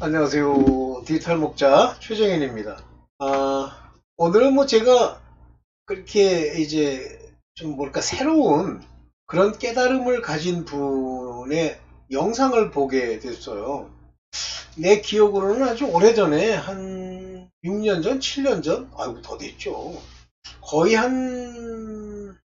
안녕하세요. 디지털 목자 최정현입니다. 아, 오늘은 뭐 제가 그렇게 이제 좀 뭘까 새로운 그런 깨달음을 가진 분의 영상을 보게 됐어요. 내 기억으로는 아주 오래전에 한 6년 전, 7년 전, 아이고 더 됐죠. 거의 한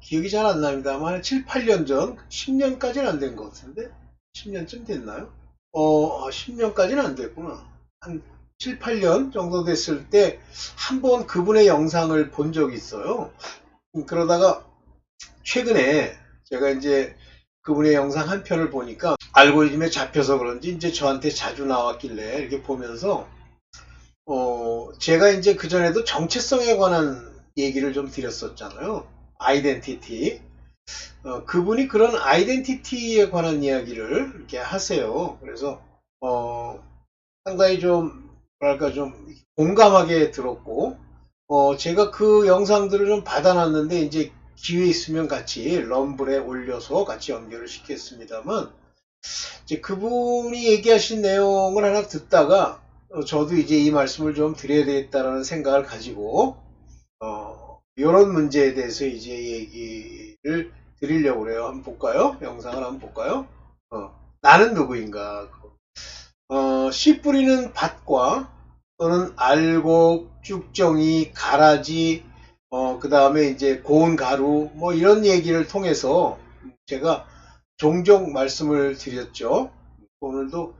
기억이 잘 안 납니다만 한 7, 8년 전, 10년까지는 안 된 것 같은데 10년쯤 됐나요? 어, 10년까지는 안 됐구나. 한 7, 8년 정도 됐을 때 한 번 그분의 영상을 본 적이 있어요. 음, 그러다가 최근에 제가 이제 그분의 영상 한 편을 보니까 알고리즘에 잡혀서 그런지 이제 저한테 자주 나왔길래 이렇게 보면서 어, 제가 이제 그전에도 정체성에 관한 얘기를 좀 드렸었잖아요. 아이덴티티. 어, 그분이 그런 아이덴티티에 관한 이야기를 이렇게 하세요. 그래서 어, 상당히 좀 뭐랄까 좀 공감하게 들었고 어, 제가 그 영상들을 좀 받아놨는데 이제 기회 있으면 같이 럼블에 올려서 같이 연결을 시켰습니다만 이제 그분이 얘기하신 내용을 하나 듣다가 어, 저도 이제 이 말씀을 좀 드려야 되겠다라는 생각을 가지고 어, 이런 문제에 대해서 이제 얘기를 드리려고 그래요. 한번 볼까요? 영상을 한번 볼까요? 어, 나는 누구인가? 어, 씨 뿌리는 밭과 또는 알곡, 쭉정이, 가라지, 어, 그 다음에 이제 고운 가루, 뭐 이런 얘기를 통해서 제가 종종 말씀을 드렸죠. 오늘도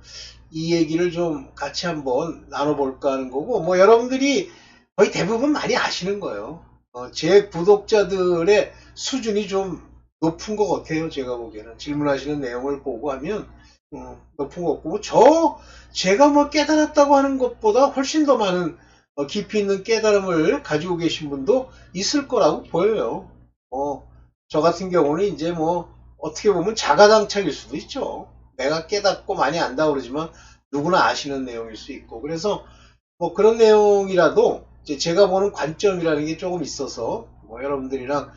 이 얘기를 좀 같이 한번 나눠볼까 하는 거고, 뭐 여러분들이 거의 대부분 많이 아시는 거예요. 어, 제 구독자들의 수준이 좀 높은 것 같아요. 제가 보기에는 질문하시는 내용을 보고 하면 어, 높은 것 같고 저 제가 뭐 깨달았다고 하는 것보다 훨씬 더 많은 어, 깊이 있는 깨달음을 가지고 계신 분도 있을 거라고 보여요. 어, 저 같은 경우는 이제 뭐 어떻게 보면 자가당착일 수도 있죠. 내가 깨닫고 많이 안다 그러지만 누구나 아시는 내용일 수 있고 그래서 뭐 그런 내용이라도 제가 보는 관점이라는 게 조금 있어서 뭐 여러분들이랑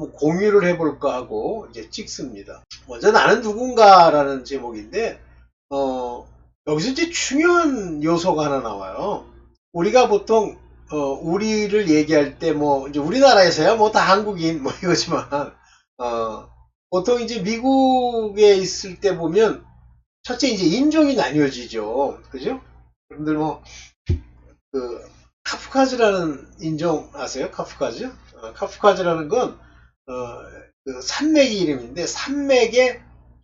뭐 공유를 해볼까 하고 이제 찍습니다. 먼저 나는 누군가라는 제목인데 어, 여기서 이제 중요한 요소가 하나 나와요. 우리가 보통 어, 우리를 얘기할 때 뭐 이제 우리나라에서야 뭐 다 한국인 뭐 이거지만 어, 보통 이제 미국에 있을 때 보면 첫째 이제 인종이 나뉘어지죠. 그죠? 여러분들 뭐 그 카프카즈라는 인종 아세요? 카프카즈? 어, 카프카즈라는 건 어, 그 산맥의 이름인데 산맥의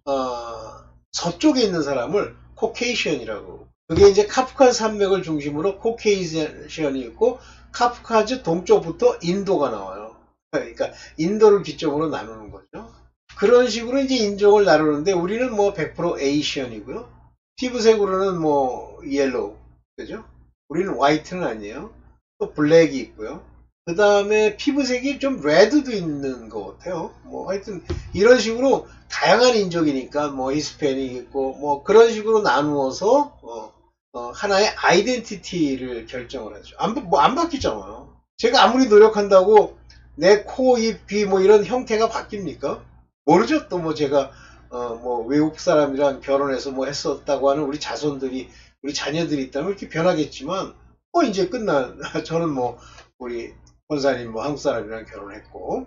어, 서쪽에 있는 사람을 코케이션이라고 그게 이제 카프카즈 산맥을 중심으로 코케이션이 있고 카프카즈 동쪽부터 인도가 나와요. 그러니까 인도를 기점으로 나누는 거죠. 그런 식으로 이제 인종을 나누는데 우리는 뭐 100% 에이시언이고요. 피부색으로는 뭐 옐로우 그죠? 우리는 화이트는 아니에요. 또 블랙이 있고요. 그 다음에 피부색이 좀 레드도 있는 것 같아요. 뭐 하여튼 이런 식으로 다양한 인종이니까 뭐 히스패닉 있고 뭐 그런 식으로 나누어서 어, 어, 하나의 아이덴티티를 결정을 하죠. 안, 뭐 안 바뀌잖아요. 제가 아무리 노력한다고 내 코, 입, 귀 뭐 이런 형태가 바뀝니까? 모르죠. 또 뭐 제가 어, 뭐 외국 사람이랑 결혼해서 뭐 했었다고 하는 우리 자손들이 우리 자녀들이 있다면 이렇게 변하겠지만 뭐 이제 끝난 저는 뭐 우리 권사님 뭐 한국 사람이랑 결혼했고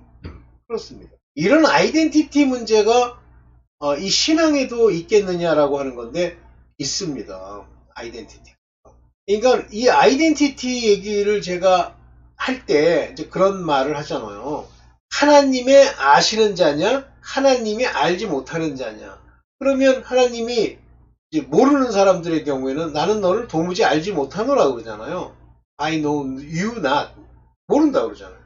그렇습니다. 이런 아이덴티티 문제가 어, 이 신앙에도 있겠느냐라고 하는 건데 있습니다. 아이덴티티. 그러니까 이 아이덴티티 얘기를 제가 할 때 이제 그런 말을 하잖아요. 하나님의 아시는 자냐, 하나님이 알지 못하는 자냐. 그러면 하나님이 모르는 사람들의 경우에는 나는 너를 도무지 알지 못하노라 그러잖아요. I know you not. 모른다 그러잖아요.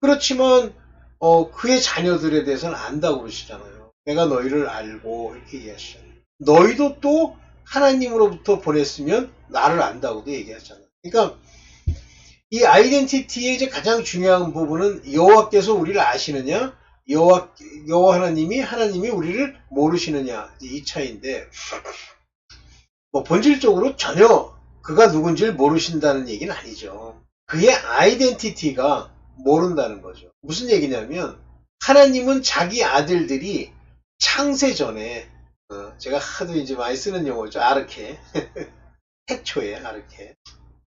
그렇지만 어, 그의 자녀들에 대해서는 안다고 그러시잖아요. 내가 너희를 알고 이렇게 얘기하시잖아요. 너희도 또 하나님으로부터 보냈으면 나를 안다고도 얘기하잖아요. 그러니까 이 아이덴티티의 이제 가장 중요한 부분은 여호와께서 우리를 아시느냐, 여호와 여호와 하나님이 하나님이 우리를 모르시느냐 이 차이인데 뭐 본질적으로 전혀 그가 누군지를 모르신다는 얘기는 아니죠. 그의 아이덴티티가 모른다는 거죠. 무슨 얘기냐면 하나님은 자기 아들들이 창세 전에 어, 제가 하도 이제 많이 쓰는 용어죠. 아르케 태초에 이렇게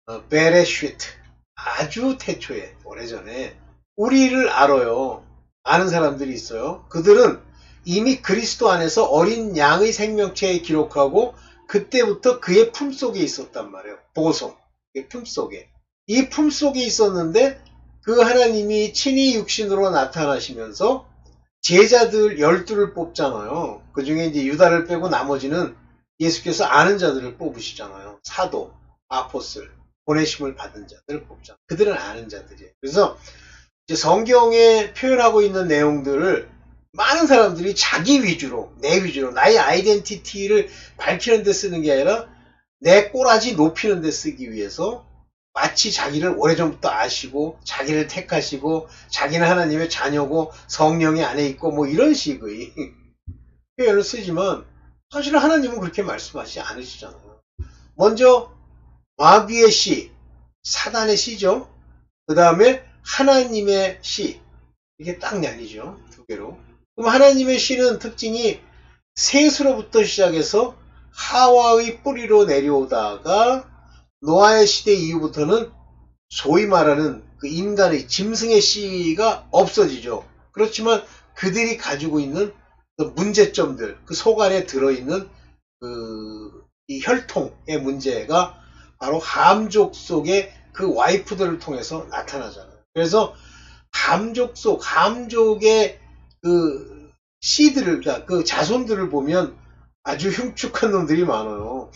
어, 베레쉬트 아주 태초에 오래전에 우리를 알아요. 아는 사람들이 있어요. 그들은 이미 그리스도 안에서 어린 양의 생명체에 기록하고 그때부터 그의 품 속에 있었단 말이에요. 보성, 그 품속에. 이 품 속에 있었는데 그 하나님이 친히 육신으로 나타나시면서 제자들 열두를 뽑잖아요. 그 중에 이제 유다를 빼고 나머지는 예수께서 아는 자들을 뽑으시잖아요. 사도, 아포슬, 보내심을 받은 자들을 뽑잖아요. 그들은 아는 자들이에요. 그래서 성경에 표현하고 있는 내용들을 많은 사람들이 자기 위주로, 내 위주로, 나의 아이덴티티를 밝히는 데 쓰는 게 아니라 내 꼬라지 높이는 데 쓰기 위해서 마치 자기를 오래전부터 아시고 자기를 택하시고 자기는 하나님의 자녀고 성령이 안에 있고 뭐 이런 식의 표현을 쓰지만 사실은 하나님은 그렇게 말씀하시지 않으시잖아요. 먼저 마귀의 씨, 사단의 씨죠. 그 다음에 하나님의 씨 이게 딱 나뉘죠. 두 개로. 그럼 하나님의 씨는 특징이 셋으로부터 시작해서 하와의 뿌리로 내려오다가 노아의 시대 이후부터는 소위 말하는 그 인간의 짐승의 씨가 없어지죠. 그렇지만 그들이 가지고 있는 그 문제점들, 그 속 안에 들어있는 그, 이 혈통의 문제가 바로 함족 속의 그 와이프들을 통해서 나타나잖아요. 그래서 함족 속, 함족의 그 씨들을, 그러니까 그 자손들을 보면 아주 흉측한 놈들이 많아요.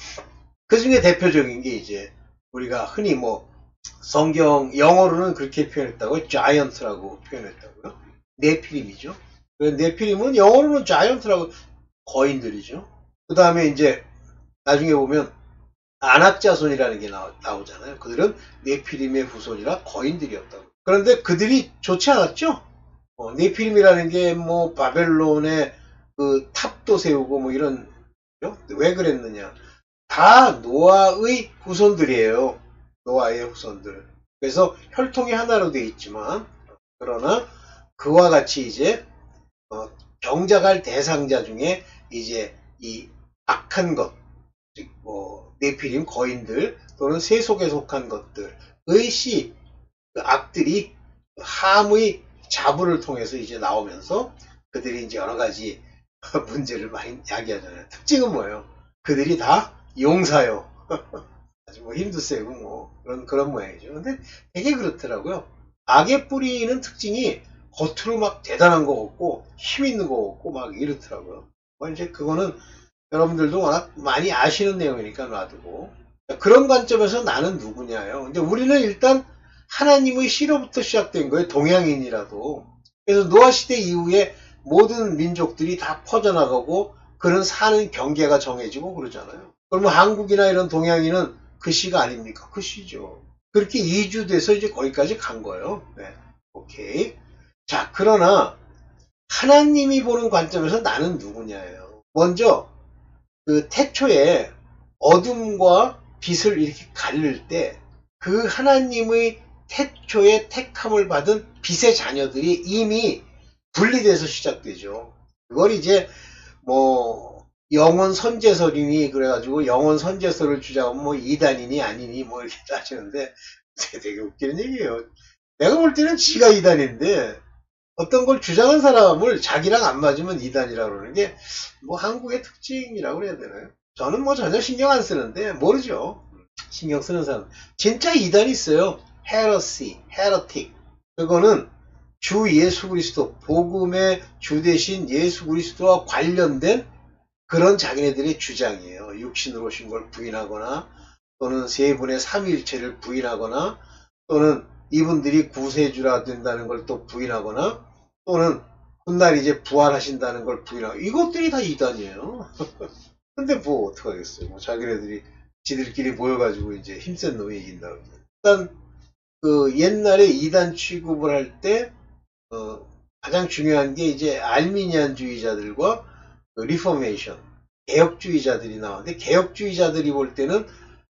그 중에 대표적인 게 이제 우리가 흔히 뭐 성경 영어로는 그렇게 표현했다고 자이언트라고 표현했다고요. 네피림이죠. 네피림은 영어로는 자이언트라고 거인들이죠. 그 다음에 이제 나중에 보면 안악자손이라는 게 나오, 나오잖아요. 그들은 네피림의 후손이라 거인들이었다고. 그런데 그들이 좋지 않았죠. 어, 네피림이라는 게 뭐 바벨론의 그 탑도 세우고 뭐 이런 왜 그랬느냐? 다 노아의 후손들이에요. 노아의 후손들. 그래서 혈통이 하나로 되어 있지만 그러나 그와 같이 이제 어, 경작할 대상자 중에 이제 이 악한 것, 즉 뭐 네피림 거인들 또는 세속에 속한 것들의 시, 그 악들이 함의 자부를 통해서 이제 나오면서 그들이 이제 여러 가지 문제를 많이 야기하잖아요. 특징은 뭐예요? 그들이 다 용사요. 아주 뭐 힘도 세고 뭐 그런 그런 모양이죠. 근데 되게 그렇더라고요. 악의 뿌리는 특징이 겉으로 막 대단한 거 같고 힘 있는 거 같고 막 이렇더라고요. 뭐 이제 그거는 여러분들도 워낙 많이 아시는 내용이니까 놔두고 그런 관점에서 나는 누구냐요. 근데 우리는 일단 하나님의 시로부터 시작된 거예요. 동양인이라도. 그래서 노아 시대 이후에 모든 민족들이 다 퍼져나가고 그런 사는 경계가 정해지고 그러잖아요. 그러면 한국이나 이런 동양인은 그 시가 아닙니까? 그 시죠. 그렇게 이주돼서 이제 거기까지 간 거예요. 네. 오케이. 자, 그러나 하나님이 보는 관점에서 나는 누구냐예요. 먼저 그 태초에 어둠과 빛을 이렇게 가릴 때 그 하나님의 태초에 택함을 받은 빛의 자녀들이 이미 분리돼서 시작되죠. 그걸 이제 뭐 영원 선제설이니 그래가지고 영원 선제설을 주자고 뭐 이단이니 아니니 뭐 이렇게 따지는데 되게 웃기는 얘기예요. 내가 볼 때는 지가 이단인데 어떤 걸 주장한 사람을 자기랑 안 맞으면 이단이라고 그러는 게 뭐 한국의 특징이라고 그래야 되나요? 저는 뭐 전혀 신경 안 쓰는데 모르죠. 신경 쓰는 사람. 진짜 이단이 있어요. 헤러시, 헤러틱. 그거는 주 예수 그리스도, 복음의 주 대신 예수 그리스도와 관련된 그런 자기네들의 주장이에요. 육신으로 오신 걸 부인하거나 또는 세 분의 삼위일체를 부인하거나 또는 이분들이 구세주라 된다는 걸 또 부인하거나 또는 훗날 이제 부활하신다는 걸 부인하고 이것들이 다 이단이에요. 근데 뭐 어떡하겠어요. 뭐 자기네들이 지들끼리 모여가지고 이제 힘센 놈이 이긴다고. 일단 그 옛날에 이단 취급을 할때 어, 가장 중요한 게 이제 알미니안주의자들과 그 리포메이션 개혁주의자들이 나왔는데 개혁주의자들이 볼 때는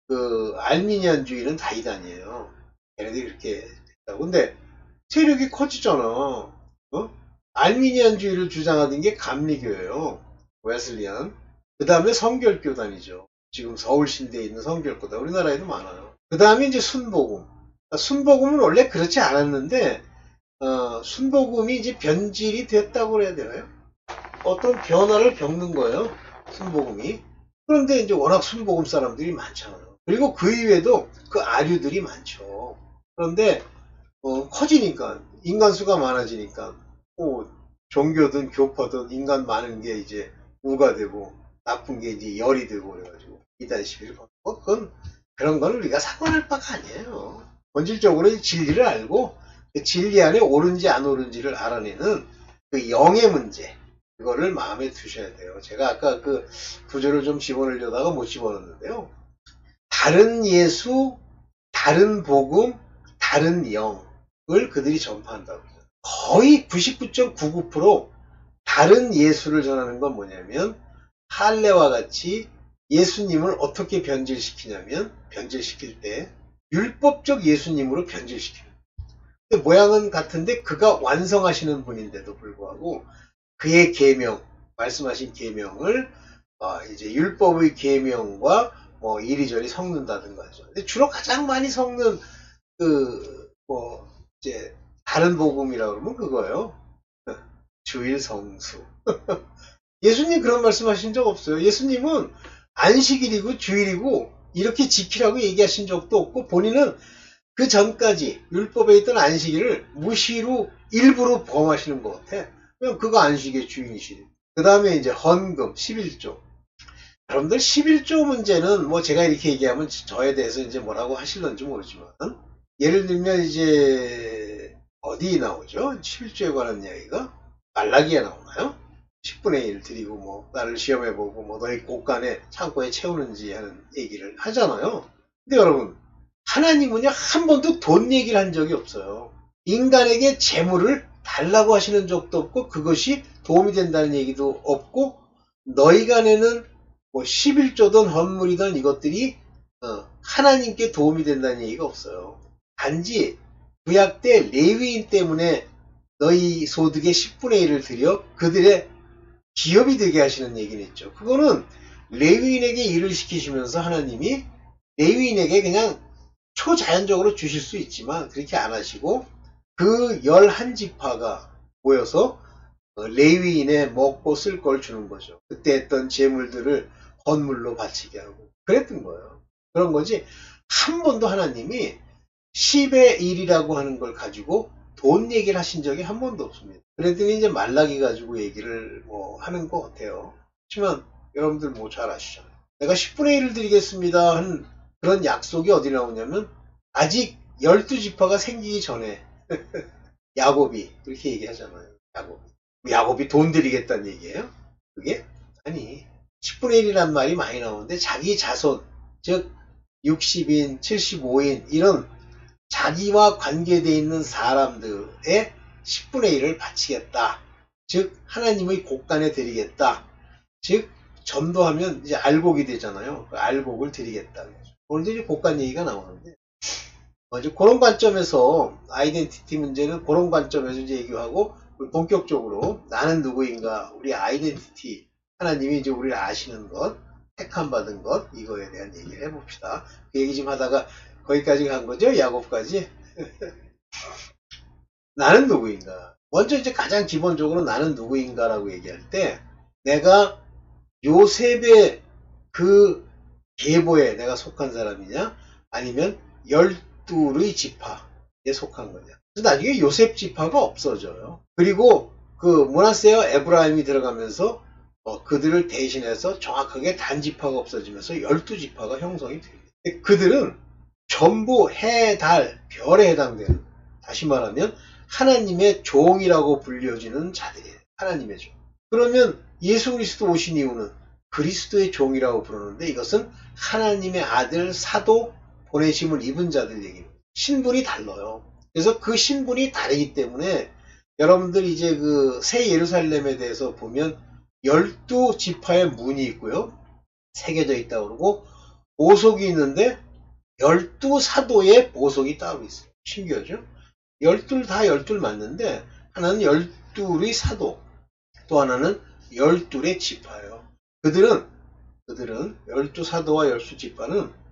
그 알미니안주의는 다 이단이에요. 얘네들이 이렇게 됐다고. 근데 세력이 커지잖아. 어? 알미니안주의를 주장하던 게 감리교예요. 웨슬리안. 그 다음에 성결교단이죠. 지금 서울신대에 있는 성결고다. 우리나라에도 많아요. 그 다음에 이제 순복음. 아, 순복음은 원래 그렇지 않았는데, 어, 순복음이 이제 변질이 됐다고 그래야 되나요? 어떤 변화를 겪는 거예요. 순복음이. 그런데 이제 워낙 순복음 사람들이 많잖아요. 그리고 그 이외에도 그 아류들이 많죠. 그런데, 어, 커지니까, 인간 수가 많아지니까, 뭐, 종교든 교파든 인간 많은 게 이제 우가 되고, 나쁜 게 이제 열이 되고 그래가지고, 이단 시비를 뭐 그건, 그런 건 우리가 상관할 바가 아니에요. 본질적으로 이 진리를 알고, 그 진리 안에 옳은지 안 옳은지를 알아내는 그 영의 문제, 그거를 마음에 두셔야 돼요. 제가 아까 그 구조를 좀 집어넣으려다가 못 집어넣었는데요. 다른 예수, 다른 복음, 다른 영을 그들이 전파한다고. 거의 99.99% 다른 예수를 전하는 건 뭐냐면 할례와 같이 예수님을 어떻게 변질시키냐면 변질시킬 때 율법적 예수님으로 변질시켜요. 근데 모양은 같은데 그가 완성하시는 분인데도 불구하고 그의 계명 말씀하신 계명을 어, 이제 율법의 계명과 뭐 이리저리 섞는다든가 하죠. 근데 주로 가장 많이 섞는 그 뭐 이제 다른 복음이라고 그러면 그거예요. 주일 성수. 예수님 그런 말씀하신 적 없어요. 예수님은 안식일이고 주일이고 이렇게 지키라고 얘기하신 적도 없고 본인은 그 전까지 율법에 있던 안식일을 무시로 일부러 범하시는 것 같아. 그냥 그거 안식의 주인이시네. 그 다음에 이제 헌금 11조. 여러분들 11조 문제는 뭐 제가 이렇게 얘기하면 저에 대해서 이제 뭐라고 하실런지 모르지만 예를 들면 이제 어디 나오죠? 11조에 관한 이야기가 말라기에 나오나요? 10분의 1 드리고 뭐 나를 시험해보고 뭐 너희 곳간에 창고에 채우는지 하는 얘기를 하잖아요. 근데 여러분 하나님은요 한 번도 돈 얘기를 한 적이 없어요. 인간에게 재물을 달라고 하시는 적도 없고 그것이 도움이 된다는 얘기도 없고 너희 간에는 뭐 11조든 헌물이든 이것들이 어, 하나님께 도움이 된다는 얘기가 없어요. 단지 구약 때 레위인 때문에 너희 소득의 10분의 1을 들여 그들의 기업이 되게 하시는 얘기는 있죠. 그거는 레위인에게 일을 시키시면서 하나님이 레위인에게 그냥 초자연적으로 주실 수 있지만 그렇게 안 하시고 그 11지파가 모여서 어, 레위인의 먹고 쓸 걸 주는 거죠. 그때 했던 재물들을 헌물로 바치게 하고 그랬던 거예요. 그런 거지 한 번도 하나님이 10의 1이라고 하는 걸 가지고 돈 얘기를 하신 적이 한 번도 없습니다. 그랬더니 이제 말라기 가지고 얘기를 뭐 하는 것 같아요. 하지만 여러분들 뭐 잘 아시잖아요. 내가 10분의 1을 드리겠습니다 한 그런 약속이 어디 나오냐면 아직 12지파가 생기기 전에 야곱이 그렇게 얘기하잖아요. 야곱이. 야곱이 돈 드리겠다는 얘기예요? 그게? 아니 10분의 1이란 말이 많이 나오는데 자기 자손 즉 60인, 75인 이런 자기와 관계되어 있는 사람들의 10분의 1을 바치겠다. 즉 하나님의 곳간에 드리겠다. 즉 전도하면 이제 알곡이 되잖아요. 그 알곡을 드리겠다. 오늘도 이제 곳간 얘기가 나오는데 어, 이제 그런 관점에서 아이덴티티 문제는 그런 관점에서 이제 얘기하고 본격적으로 나는 누구인가 우리 아이덴티티 하나님이 이제 우리를 아시는 것 택함 받은 것 이거에 대한 얘기를 해봅시다. 그 얘기 좀 하다가 거기까지 간 거죠? 야곱까지. 나는 누구인가? 먼저 이제 가장 기본적으로 나는 누구인가라고 얘기할 때 내가 요셉의 그 계보에 내가 속한 사람이냐? 아니면 열 둘의 지파에 속한 거냐? 나중에 요셉 지파가 없어져요. 그리고 그 모나세어 에브라임이 들어가면서 어, 그들을 대신해서 정확하게 단지파가 없어지면서 열두 지파가 형성이 됩니다. 그들은 전부 해, 달, 별에 해당되는 다시 말하면 하나님의 종이라고 불려지는 자들이에요. 하나님의 종. 그러면 예수 그리스도 오신 이유는 그리스도의 종이라고 부르는데 이것은 하나님의 아들 사도 보내심을 입은 자들 얘기입니다. 신분이 달라요. 그래서 그 신분이 다르기 때문에 여러분들 이제 그 새 예루살렘에 대해서 보면 열두 지파의 문이 있고요. 새겨져 있다고 그러고 보석이 있는데 열두 사도의 보석이 따로 있어요. 신기하죠? 열둘 다 열둘 맞는데 하나는 열둘의 사도 또 하나는 열둘의 지파예요. 그들은 그들은 열두 사도와 열두 지파는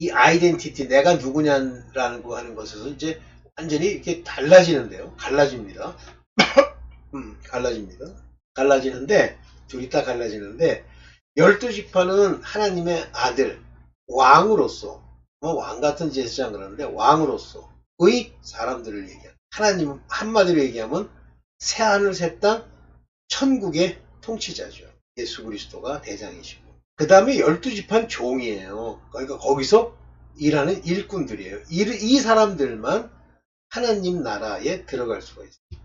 이 아이덴티티 내가 누구냐라는 거 하는 것에서 이제 완전히 이렇게 달라지는데요. 갈라집니다. 음, 갈라집니다. 갈라지는데 둘이 다 갈라지는데 열두 지파는 하나님의 아들 왕으로서 뭐 왕 같은 제사장 그러는데 왕으로서 의 사람들을 얘기합니다. 하나님 한마디로 얘기하면 새 하늘 새 땅 천국의 통치자죠. 예수 그리스도가 대장이시고 그 다음에 열두 지파는 종이에요. 그러니까 거기서 일하는 일꾼들이에요. 이, 이 사람들만 하나님 나라에 들어갈 수가 있어요.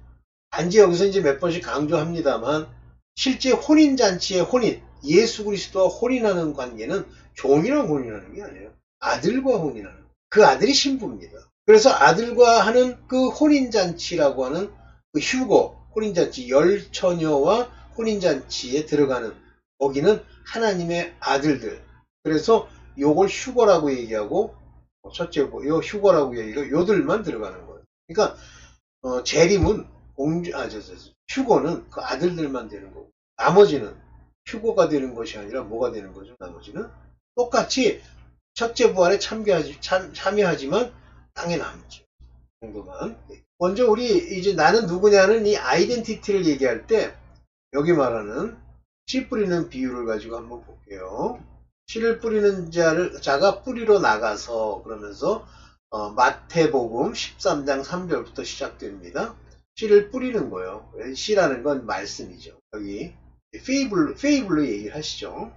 단지 여기서 이제 몇 번씩 강조합니다만 실제 혼인잔치의 혼인, 예수 그리스도와 혼인하는 관계는 종이랑 혼인하는 게 아니에요. 아들과 혼인하는. 그 아들이 신부입니다. 그래서 아들과 하는 그 혼인잔치라고 하는 그 휴거, 혼인잔치, 열처녀와 혼인잔치에 들어가는 거기는 하나님의 아들들. 그래서 요걸 휴거라고 얘기하고 어, 첫째 요 휴거라고 얘기하고 요들만 들어가는 거예요. 그러니까 어, 재림은 공주 아저저 휴거는 그 아들들만 되는 거고 나머지는 휴거가 되는 것이 아니라 뭐가 되는 거죠? 나머지는 똑같이 첫째 부활에 참여하지, 참, 참여하지만 땅에 남죠. 그 정도만. 먼저 우리 이제 나는 누구냐는 이 아이덴티티를 얘기할 때 여기 말하는 씨 뿌리는 비유를 가지고 한번 볼게요. 씨를 뿌리는 자를 자가 뿌리로 나가서 그러면서 어, 마태복음 13장 3절부터 시작됩니다. 씨를 뿌리는 거예요. 씨라는 건 말씀이죠. 여기 페이블 페이블로 얘기를 하시죠.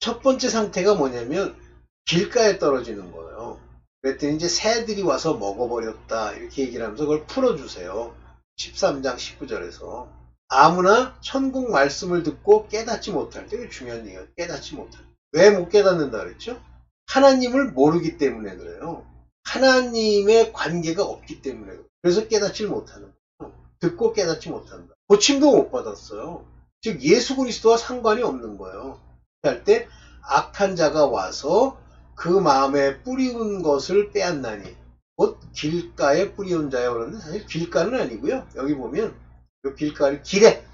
첫 번째 상태가 뭐냐면 길가에 떨어지는 거예요. 그랬더니 이제 새들이 와서 먹어버렸다 이렇게 얘기를 하면서 그걸 풀어주세요. 13장 19절에서 아무나 천국 말씀을 듣고 깨닫지 못할 때 이게 중요한 얘기예요. 깨닫지 못할 때. 왜못 깨닫는다 그랬죠? 하나님을 모르기 때문에 그래요. 하나님의 관계가 없기 때문에 그래요. 그래서 깨닫지 못하는 거예요. 듣고 깨닫지 못한다. 고침도 못 받았어요. 즉 예수 그리스도와 상관이 없는 거예요. 할 때 악한 자가 와서 그 마음에 뿌리운 것을 빼앗나니 곧 길가에 뿌리운 자요 그러는데 사실 길가는 아니고요. 여기 보면 요 길가를 길에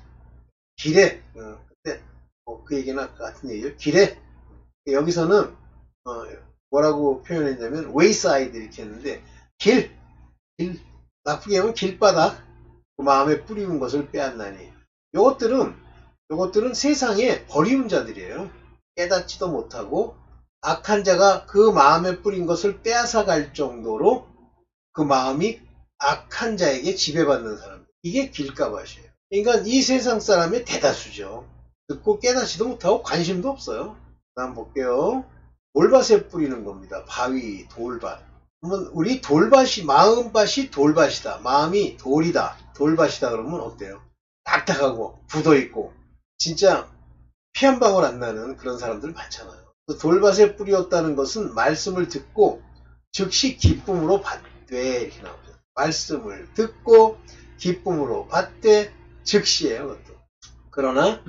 길에 어, 근데 뭐그 얘기는 아까 같은 얘기죠. 길에 여기서는 어, 뭐라고 표현했냐면 웨이사이드 이렇게 했는데 길, 길 나쁘게 하면 길바닥 그 마음에 뿌리운 것을 빼앗나니 요것들은 요것들은 세상에 버리운 자들이에요. 깨닫지도 못하고 악한 자가 그 마음에 뿌린 것을 빼앗아 갈 정도로 그 마음이 악한 자에게 지배받는 사람. 이게 길가밭이에요. 그러니까 이 세상 사람의 대다수죠. 듣고 깨닫지도 못하고 관심도 없어요. 다음 볼게요. 돌밭에 뿌리는 겁니다. 바위, 돌밭. 그러면 우리 돌밭이, 마음밭이 돌밭이다. 마음이 돌이다. 돌밭이다. 그러면 어때요? 딱딱하고 굳어있고 진짜 피 한 방울 안 나는 그런 사람들 많잖아요. 그 돌밭에 뿌렸다는 것은 말씀을 듣고 즉시 기쁨으로 받되 이렇게 나옵니다. 말씀을 듣고 기쁨으로 받되 즉시예요. 그것도. 그러나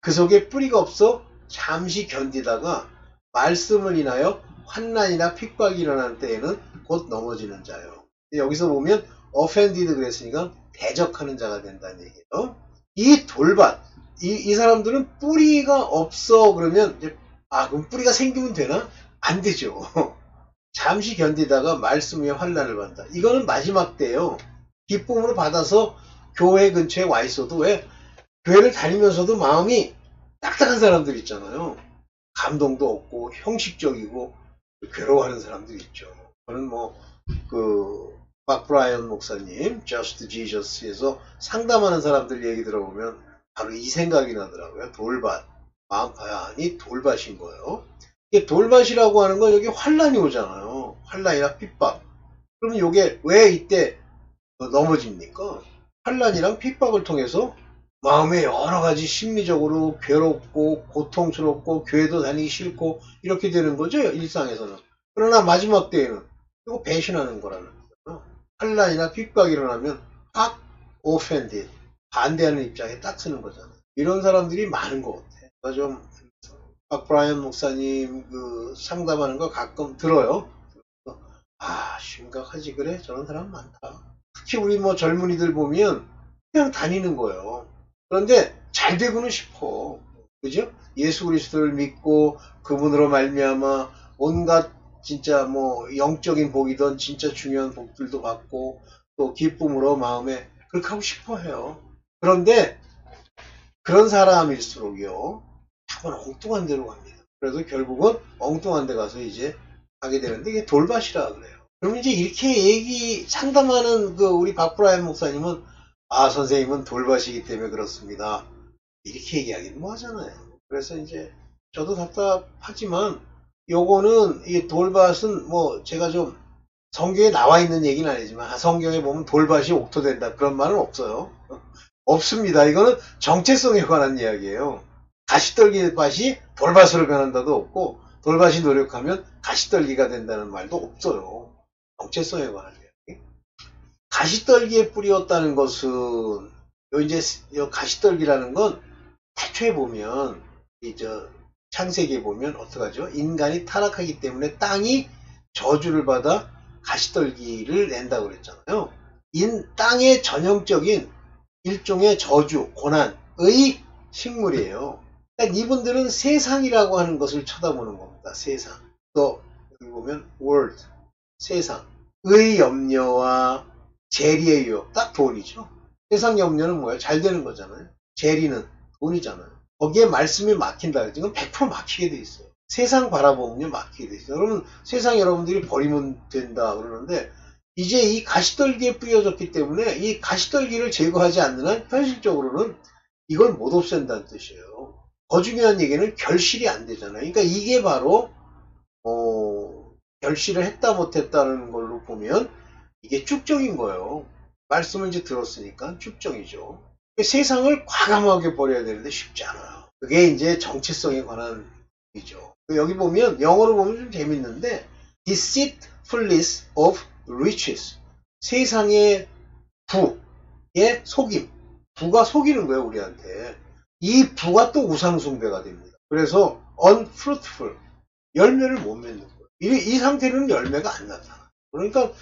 그 속에 뿌리가 없어 잠시 견디다가 말씀을 인하여 환난이나 핍박이 일어난 때에는 곧 넘어지는 자요. 여기서 보면 offended 그랬으니까 대적하는 자가 된다는 얘기예요. 이 돌밭, 이, 이 사람들은 뿌리가 없어 그러면 이제 아 그럼 뿌리가 생기면 되나? 안 되죠. 잠시 견디다가 말씀 위에 환란을 받는다. 이거는 마지막 때요. 기쁨으로 받아서 교회 근처에 와 있어도 왜 교회를 다니면서도 마음이 딱딱한 사람들 있잖아요. 감동도 없고 형식적이고 괴로워하는 사람들이 있죠. 저는 뭐그 박브라이언 목사님 Just Jesus에서 상담하는 사람들 얘기 들어보면 바로 이 생각이 나더라고요. 돌밭. 마음파야니 돌밭인 거예요. 이게 돌밭이라고 하는 건 여기 환란이 오잖아요. 환란이나 핍박. 그러면 이게 왜 이때 넘어집니까? 환란이랑 핍박을 통해서 마음에 여러 가지 심리적으로 괴롭고 고통스럽고 교회도 다니기 싫고 이렇게 되는 거죠 일상에서는. 그러나 마지막 때에는 이거 배신하는 거라는 거죠. 환란이나 핍박이 일어나면 확 offended 반대하는 입장에 딱 쓰는 거잖아요. 이런 사람들이 많은 것 같아요. 그러니까 좀 박브라이언 목사님 그 상담하는 거 가끔 들어요. 아 심각하지 그래? 저런 사람 많다 특히 우리 뭐 젊은이들 보면 그냥 다니는 거예요 그런데 잘 되고는 싶어. 그죠? 예수 그리스도를 믿고 그분으로 말미암아 온갖 진짜 뭐 영적인 복이든 진짜 중요한 복들도 받고 또 기쁨으로 마음에 그렇게 하고 싶어 해요. 그런데 그런 사람일수록요. 한번 엉뚱한 데로 갑니다. 그래서 결국은 엉뚱한 데 가서 이제 가게 되는데 이게 돌밭이라 그래요. 그러면 이제 이렇게 얘기 상담하는 그 우리 박브라이언 목사님은 아 선생님은 돌밭이기 때문에 그렇습니다. 이렇게 얘기하기는 뭐 하잖아요. 그래서 이제 저도 답답하지만 요거는 이 돌밭은 뭐 제가 좀 성경에 나와 있는 얘기는 아니지만 아, 성경에 보면 돌밭이 옥토된다 그런 말은 없어요. 없습니다. 이거는 정체성에 관한 이야기예요. 가시떨기 밭이 돌밭으로 변한다도 없고 돌밭이 노력하면 가시떨기가 된다는 말도 없어요. 정체성에 관한 이야기. 가시떨기에 뿌리었다는 것은 요 이제 요 가시떨기라는 건 태초에 보면 이저 창세기에 보면 어떡하죠? 인간이 타락하기 때문에 땅이 저주를 받아 가시떨기를 낸다고 그랬잖아요. 인 땅의 전형적인 일종의 저주, 고난의 식물이에요. 그러니까 이분들은 세상이라고 하는 것을 쳐다보는 겁니다. 세상. 또 여기 보면 world, 세상의 염려와 재리의 유혹, 딱 돈이죠. 세상 염려는 뭐예요? 잘 되는 거잖아요. 재리는 돈이잖아요. 거기에 말씀이 막힌다. 이건 100% 막히게 돼 있어요. 세상 바라보면 막히게 돼 있어요. 여러분, 세상 여러분들이 버리면 된다 그러는데, 이제 이 가시떨기에 뿌려졌기 때문에 이 가시떨기를 제거하지 않는 한 현실적으로는 이걸 못 없앤다는 뜻이에요. 더 중요한 얘기는 결실이 안 되잖아요. 그러니까 이게 바로, 어, 결실을 했다 못했다는 걸로 보면 이게 쭉정인 거예요. 말씀을 이제 들었으니까 쭉정이죠. 세상을 과감하게 버려야 되는데 쉽지 않아요. 그게 이제 정체성에 관한 이죠. 여기 보면 영어로 보면 좀 재밌는데 deceitfulness of riches 세상의 부의 속임 부가 속이는 거예요 우리한테 이 부가 또 우상숭배가 됩니다. 그래서 unfruitful 열매를 못 맺는 거예요. 이, 이 상태로는 열매가 안 나타나. 그러니까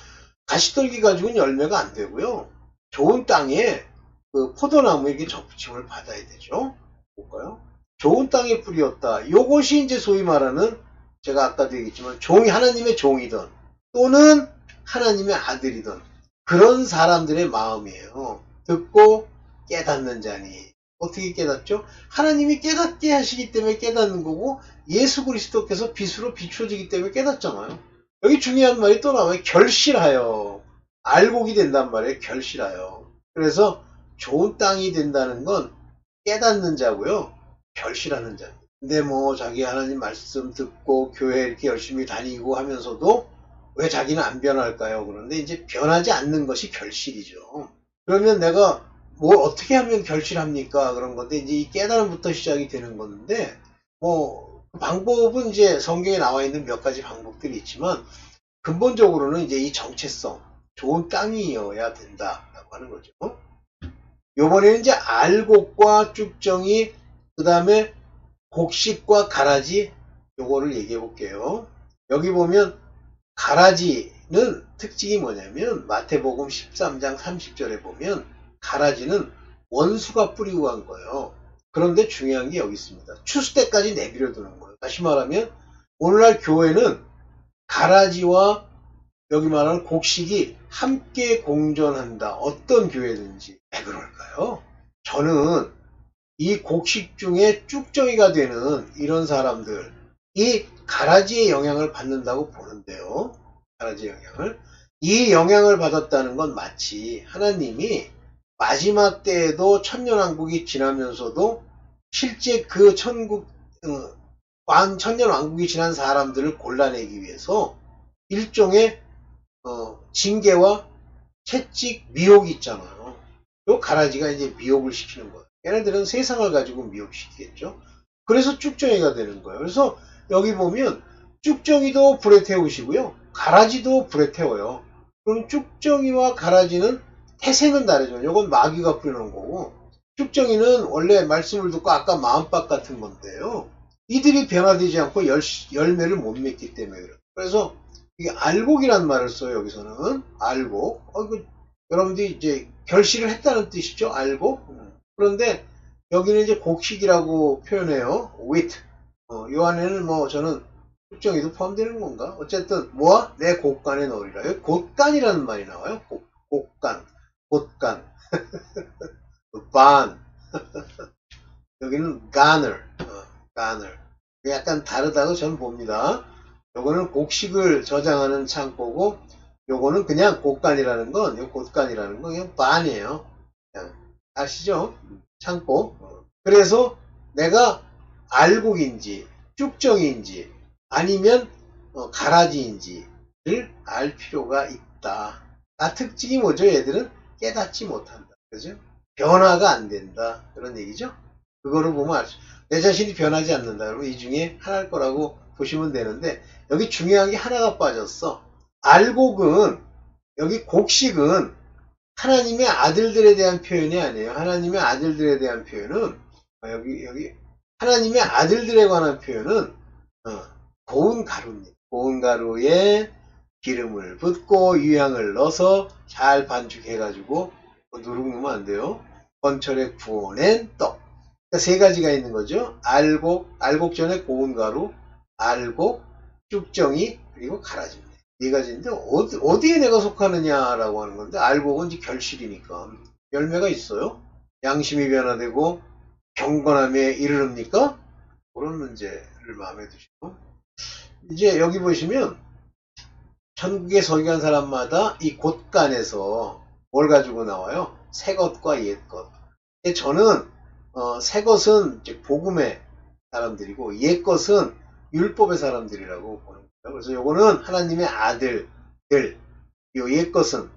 가시떨기 가지고는 열매가 안 되고요. 좋은 땅에 그 포도나무에게 접붙임을 받아야 되죠. 볼까요? 좋은 땅에 뿌리었다. 요것이 이제 소위 말하는 제가 아까도 얘기했지만 종이 하나님의 종이든 또는 하나님의 아들이든 그런 사람들의 마음이에요. 듣고 깨닫는 자니 어떻게 깨닫죠? 하나님이 깨닫게 하시기 때문에 깨닫는 거고 예수 그리스도께서 빛으로 비춰지기 때문에 깨닫잖아요. 여기 중요한 말이 또 나와요. 결실하여 알곡이 된단 말이에요. 결실하여. 그래서 좋은 땅이 된다는 건 깨닫는 자고요. 결실하는 자. 근데 뭐 자기 하나님 말씀 듣고 교회 이렇게 열심히 다니고 하면서도 왜 자기는 안 변할까요? 그런데 이제 변하지 않는 것이 결실이죠. 그러면 내가 뭐 어떻게 하면 결실합니까? 그런 건데 이제 이 깨달음부터 시작이 되는 건데 뭐 방법은 이제 성경에 나와 있는 몇 가지 방법들이 있지만 근본적으로는 이제 이 정체성 좋은 땅이어야 된다라고 하는 거죠. 요번에는 이제 알곡과 쭉정이 그 다음에 곡식과 가라지 요거를 얘기해 볼게요. 여기 보면 가라지는 특징이 뭐냐면 마태복음 13장 30절에 보면 가라지는 원수가 뿌리고 간 거예요. 그런데 중요한 게 여기 있습니다. 추수 때까지 내버려 두는 거예요. 다시 말하면 오늘날 교회는 가라지와 여기 말하는 곡식이 함께 공존한다. 어떤 교회든지. 왜 그럴까요? 저는 이 곡식 중에 쭉정이가 되는 이런 사람들, 이 가라지의 영향을 받는다고 보는데요. 가라지의 영향을. 이 영향을 받았다는 건 마치 하나님이 마지막 때에도 천년왕국이 지나면서도 실제 그 천국, 어, 왕, 천년 왕국이 지난 사람들을 골라내기 위해서 일종의 어, 징계와 채찍, 미혹이 있잖아요. 요 가라지가 이제 미혹을 시키는 거예요. 얘네들은 세상을 가지고 미혹시키겠죠. 그래서 쭉정이가 되는 거예요. 그래서 여기 보면 쭉정이도 불에 태우시고요. 가라지도 불에 태워요. 그럼 쭉정이와 가라지는 태생은 다르죠. 이건 마귀가 뿌리는 거고 쭉정이는 원래 말씀을 듣고 아까 마음밭 같은 건데요. 이들이 변화되지 않고 열, 열매를 못 맺기 때문에 그래요. 그래서 이게 알곡이란 말을 써요. 여기서는 알곡. 어, 이거 여러분들이 이제 결실을 했다는 뜻이죠. 알곡. 그런데 여기는 이제 곡식이라고 표현해요. wheat. 어, 요 안에는 뭐 저는 숙정이도 포함되는 건가? 어쨌든 뭐야? 내 곡간에 넣으리라. 여기 곡간이라는 말이 나와요. 곡, 곡간, 곡간, 반. 여기는 garner, 어, garner. 약간 다르다고 저는 봅니다. 요거는 곡식을 저장하는 창고고, 요거는 그냥 곡간이라는 건, 요 곡간이라는 건 그냥 반이에요. 그냥 아시죠? 창고. 어. 그래서 내가 알곡인지, 쭉정인지, 아니면 어, 가라지인지를 알 필요가 있다. 아, 특징이 뭐죠? 얘들은 깨닫지 못한다. 그죠? 변화가 안 된다. 그런 얘기죠? 그거를 보면 알 수, 내 자신이 변하지 않는다. 그러면 이 중에 하나일 거라고 보시면 되는데, 여기 중요한 게 하나가 빠졌어. 알곡은, 여기 곡식은 하나님의 아들들에 대한 표현이 아니에요. 하나님의 아들들에 대한 표현은, 아, 여기, 여기, 하나님의 아들들에 관한 표현은, 어, 고운 가루입니다. 고운 가루에 기름을 붓고 유향을 넣어서 잘 반죽해가지고 넣으면 안 돼요. 건철에 구워낸 떡. 그러니까 세 가지가 있는 거죠. 알곡, 알곡 전에 고운 가루, 알곡, 쭉정이 그리고 가라지입니다. 네 가지인데 어디, 어디에 내가 속하느냐라고 하는 건데 알곡은 이제 결실이니까 열매가 있어요. 양심이 변화되고 경건함에 이르릅니까? 그런 문제를 마음에 두시고 이제 여기 보시면 천국에 서기한 사람마다 이 곳간에서 뭘 가지고 나와요? 새 것과 옛 것. 근데 저는 어, 새 것은 이제 복음의 사람들이고 옛 것은 율법의 사람들이라고 보는 거예요. 그래서 요거는 하나님의 아들들, 요옛 것은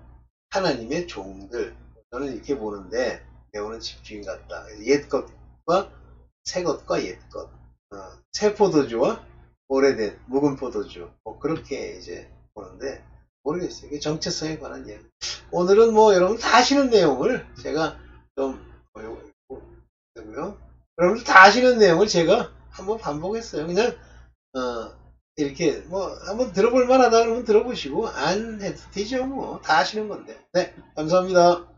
하나님의 종들. 저는 이렇게 보는데 배우는 집주인 같다. 옛 것과 새 것과 옛 것. 어, 새 포도주와 오래된 묵은 포도주. 뭐 그렇게 이제 보는데 모르겠어요. 이게 정체성에 관한 이야기. 오늘은 뭐 여러분 다 아시는 내용을 제가 좀 되고요. 여러분들 다 아시는 내용을 제가 한번 반복했어요. 그냥 어, 이렇게 뭐 한번 들어볼 만하다 그러면 들어보시고 안 해도 되죠. 뭐 다 아시는 건데. 네, 감사합니다.